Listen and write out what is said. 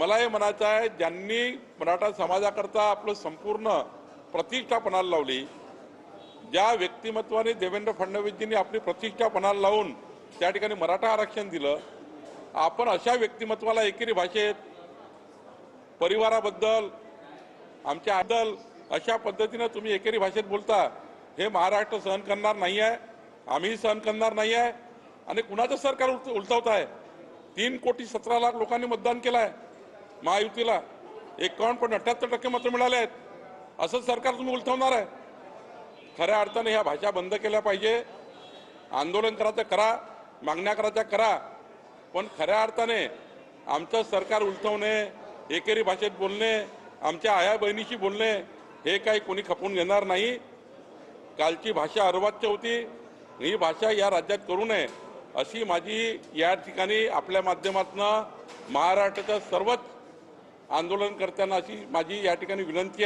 मला हे म्हणायचं आहे ज्यांनी मराठा समाजाकरता आपलं संपूर्ण प्रतिष्ठा पणाला लावली ज्या व्यक्तिमत्वाने देवेंद्र फडणवीसजींनी आपली प्रतिष्ठा पणाला लावून त्या ठिकाणी मराठा आरक्षण दिलं आपण अशा व्यक्तिमत्वाला एकेरी भाषेत परिवाराबद्दल आमच्या आदल अशा पद्धतीनं तुम्ही एकेरी भाषेत बोलता हे महाराष्ट्र सहन करणार नाही आहे आम्ही सहन करणार नाही आहे आणि कुणाचं सरकार उलट उलटवत आहे तीन कोटी सतरा लाख लोकांनी मतदान केलं आहे महायुतीला एकावन्न पॉईंट अठ्याहत्तर टक्के मतं मिळाले आहेत. असं सरकार तुम्ही उलथवणार आहे. खऱ्या अर्थाने ह्या भाषा बंद केल्या पाहिजे. आंदोलन करायचं करा मागण्या करायच्या करा. पण खऱ्या अर्थाने आमचं सरकार उलथवणे एकेरी भाषेत बोलणे आमच्या आया बहिणीशी बोलणे हे काही कोणी खपून घेणार नाही. कालची भाषा अर्वाच्य होती. ही भाषा या राज्यात करू नये अशी माझी या ठिकाणी आपल्या माध्यमातून महाराष्ट्राच्या सर्वच आंदोलनकर्त्यांना अशी माझी या ठिकाणी विनंती आहे.